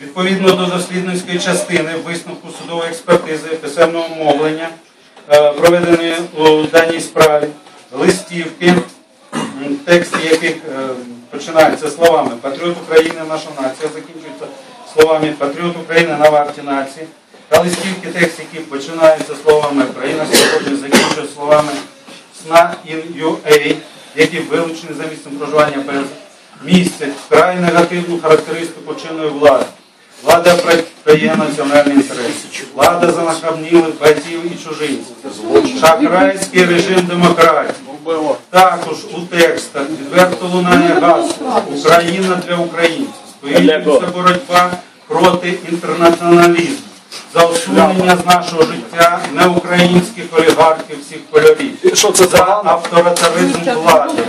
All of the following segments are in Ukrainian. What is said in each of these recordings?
Відповідно до дослідницької частини висновку судової експертизи писемного мовлення, е, проведеної у даній справі, листівки, тексти яких е, починаються словами Патріот України, наша нація, закінчуються словами Патріот України на варті нації, та листівки, текст, які починаються словами Країна сьогодні, закінчуються словами СНА in UA, які вилучені за місцем проживання без містять вкрай негативну характеристику чинної влади. Влада проєктує національні інтереси. Влада занахабнілих братів і чужинців. Шахрайський режим демократії. Також у текстах відверто лунає гасло Україна для українців. Стоїться боротьба проти інтернаціоналізму. За усунення з нашого життя неукраїнських олігархів всіх кольорів. Що це За авторитаризм влади.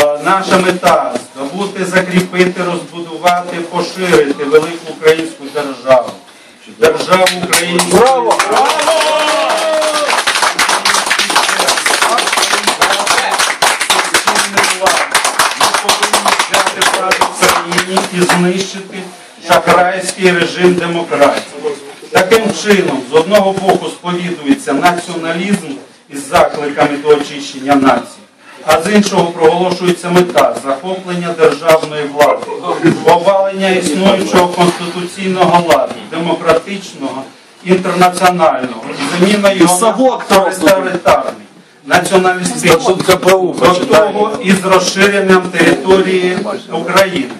Е, Наша мета здобути, закріпити, розбудувати, поширити велику українську державу. Державу українську. Браво! І знищити шахрайський режим демократії. Таким чином, з одного боку сповідується націоналізм із закликами до очищення нації, а з іншого проголошується мета захоплення державної влади, повалення існуючого конституційного ладу, демократичного, інтернаціонального, заміна його авторитарний, націоналістичний, до того із розширенням території України.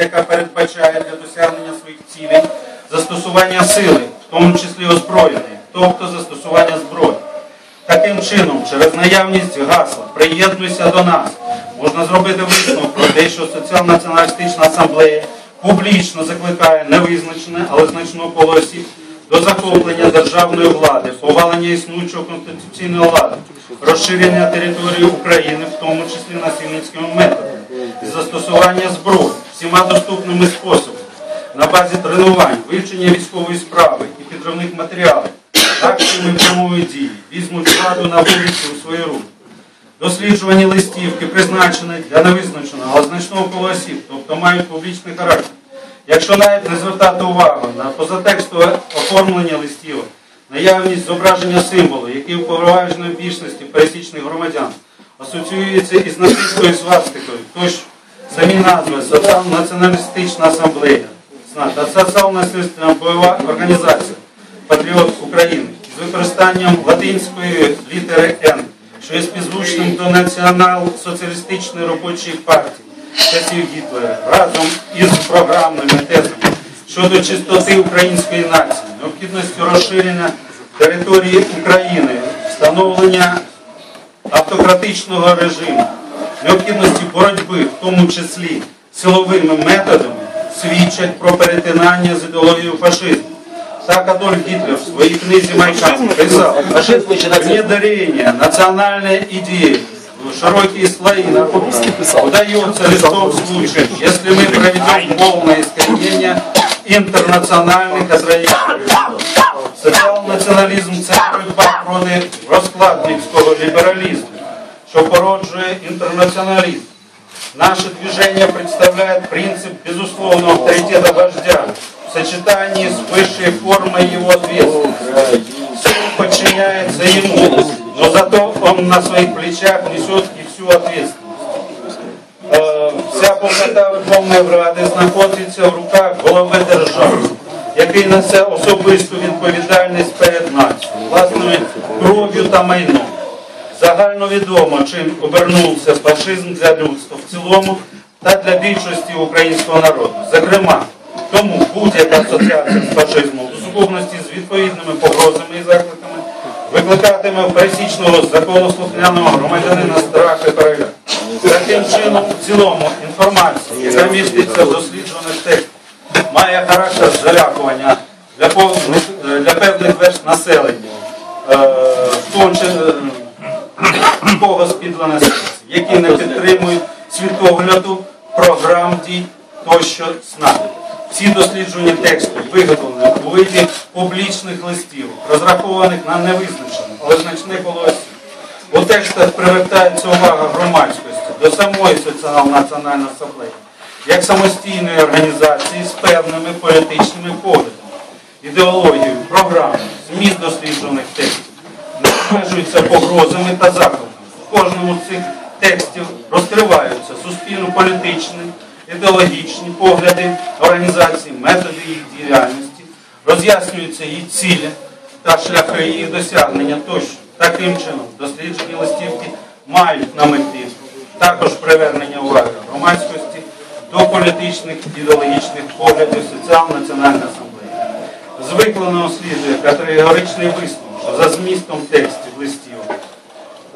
Яка передбачає для досягнення своїх цілей застосування сили, в тому числі озброєної, тобто застосування зброї. Таким чином, через наявність гасла приєднуйся до нас, можна зробити висновок про те, що Соціал-націоналістична асамблея публічно закликає невизначене, але значного коло осіб до захоплення державної влади, повалення існуючого конституційного ладу, розширення території України, в тому числі насильницькими методами, застосування зброї всіма доступними способами. На базі тренувань, вивчення військової справи і підривних матеріалів, акціями прямої дії, візьмуть владу на вулиці у свої руки. Досліджувані листівки призначені для невизначеного, але значного кола осіб, тобто мають публічний характер. Якщо навіть не звертати увагу на позатекстове оформлення листівок, наявність зображення символу, який у переважної більшості пересічних громадян асоціюється із нацистською свастикою, тож самі назви Соціал-націоналістична асамблея, Соціал-націоналістична бойова організація Патріот України з використанням латинської літери Н, що є співзвучним до націонал-соціалістичної робочої партії часів Гітлера, разом із програмними тезами щодо чистоти української нації, необхідності розширення території України, встановлення автократичного режиму, необхідності боротьби, в тому числі силовими методами, свідчать про перетинання з ідеологією фашизму. Так Адольф Гитлер в своей книге «Майкан» писал, внедрение национальной идеи в широкие слои народа удается лишь в том случае, если мы проведем полное искоренение интернациональных ограничений. Соціал-націоналізм це боротьба проти розкладницького лібералізму, що породжує інтернаціоналізм. Наше движение представляет принцип безусловного авторитета вождя в сочетании с высшей формой его ответственности. Все подчиняется ему, но зато он на своих плечах несет и всю ответственность. Е, Вся повнота Верховної Ради знаходиться в руках голови держави, який несе особисту відповідальність перед нацією, власною кров'ю та майном. Загально відомо, чим обернувся фашизм для людства в цілому та для більшості українського народу. Зокрема, тому будь-яка асоціація з фашизмом у сукупності з відповідними погрозами і закликами викликатиме в пересічного законослухняного громадянина страх і переляк. Таким чином, в цілому, інформація, яка міститься в досліджених текстах, має характер залякування для, для певних верст населення, е, е, кого спідлане серце, які не підтримують світогляду, програм дій тощо СНА. Всі досліджені тексти виготовлені у виді публічних листів, розрахованих на невизначене, але значне коло осіб. У текстах привертається увага громадськості до самої соціал-національної асамблеї, як самостійної організації з певними політичними поглядами, ідеологією, програмою, зміст досліджуваних текстів, не погрозами та закликами. В кожному з цих текстів розкриваються суспільно-політичні, ідеологічні погляди організації, методи їх діяльності, роз'яснюються її цілі та шляхи її досягнення тощо. Таким чином, досліджені листівки мають на меті також привернення уваги громадськості до політичних ідеологічних поглядів Соціал-національної асамблеї. З викладеного категоричний висновок, що за змістом текстів листівок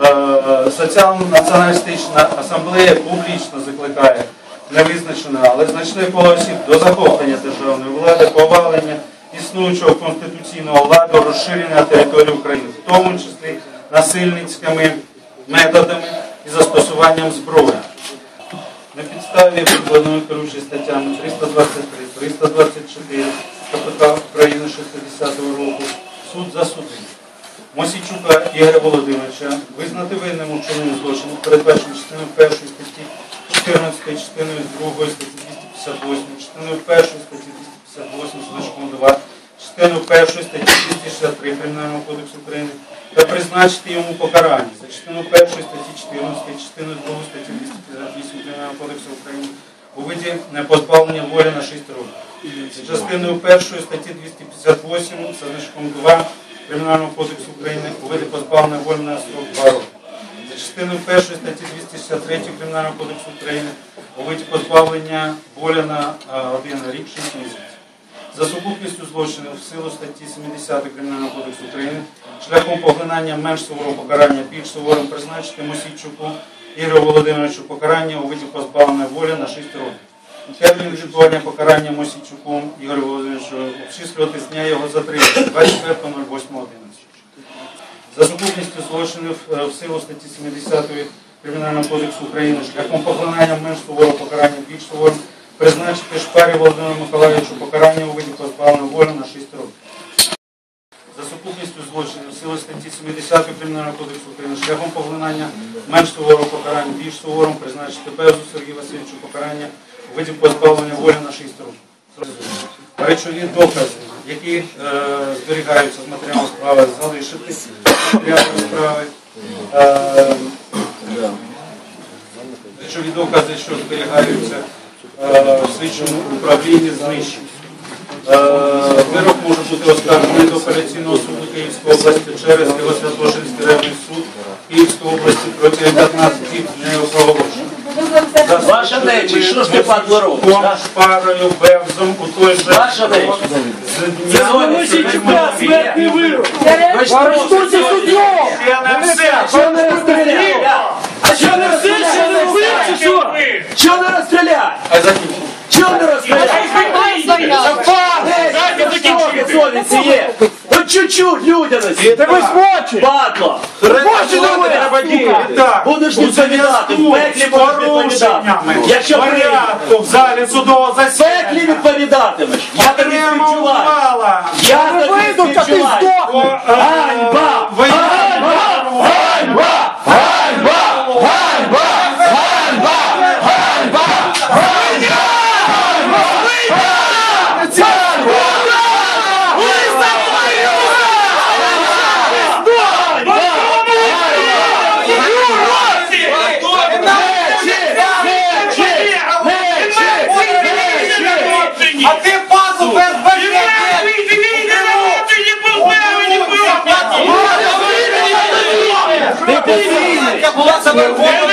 е, Соціально-націоналістична асамблея публічно закликає невизначене, але значне коло осіб до захоплення державної влади, повалення існуючого конституційного ладу, розширення території України, в тому числі насильницькими методами і застосуванням зброї. На підставі викладеної керуючої статтями 323, 324 КПК України 60 року суд засудив Мосійчука Ігоря Володимировича визнати винним у вчиненні злочину, передбачено частиною 1 статті 14, частиною 2 статті 258, частиною 1 статті 258 значком 2, частиною 1 статті 263 Кримінального кодексу України та призначити йому покарання за частиною 1 статті 14, частиною 2 статті 258 Кримінального кодексу України у виді позбавлення волі на 6 років. Частиною 1 статті 258 за значком 2 Кримінального кодексу України у виді позбавлення волі на срок 2 роки. За частиною 1 статті 263 Кримінального кодексу України у виді позбавлення волі на е, 1 рік 6 місяців. За сукупністю злочинів в силу статті 70 Кримінального кодексу України шляхом поглинання менш суворого покарання більш суворим призначити Мосійчуку Ігорю Володимировичу покарання у виді позбавлення волі на 6 років. Термін відбування покарання Мосійчуком Ігорю Володимировичу обчислювати з дня його затримання 24.08.11. За сукупністю злочинів е, в силу статті 70 Кримінального кодексу України шляхом поглинання менш суворого покарання більш суворим призначити Шпарі Володимиру Миколаївичу покарання у виді позбавлення волі на 6 років. За сукупністю злочинів в силу статті 70 Кримінального кодексу України шляхом поглинання менш суворого покарання більш суворим призначити Безу Сергію Васильовичу покарання у виді позбавлення волі на 6 років. Речові докази, які е, зберігаються з матеріалу справи, залишити з справи. Е, речові докази, що зберігаються е, в слідчому управлінні, знищені. Е, Вирок може бути оскаржений до операційного суду Київської області через Києво-Святошинський районний суд Київської області протягом 15 днів проголошено. Ваша нечість, що ж ти, падло, робиш, Ком, а? шпарою, бевзом у той же Ваша нечість. з Це дня Мосійчука, смертний вирок. Арештуйте суддю! Ще не все. Що не розстріляв? Що не розстріляй? Що не вбив, чи що? Що не розстріляй? Хай закінчимо. Чого не розстріляй? Совість є. Чуть-чуть людяності. Ти смочі! Падло. Смочі не треба діяти! Так, Будеш відповідати, в пеклі будеш відповідати. Якщо порядку в залі судового Пеклі засідання відповідатимеш. Я тобі співчуваю. Я тобі співчуваю. Ганьба! We're one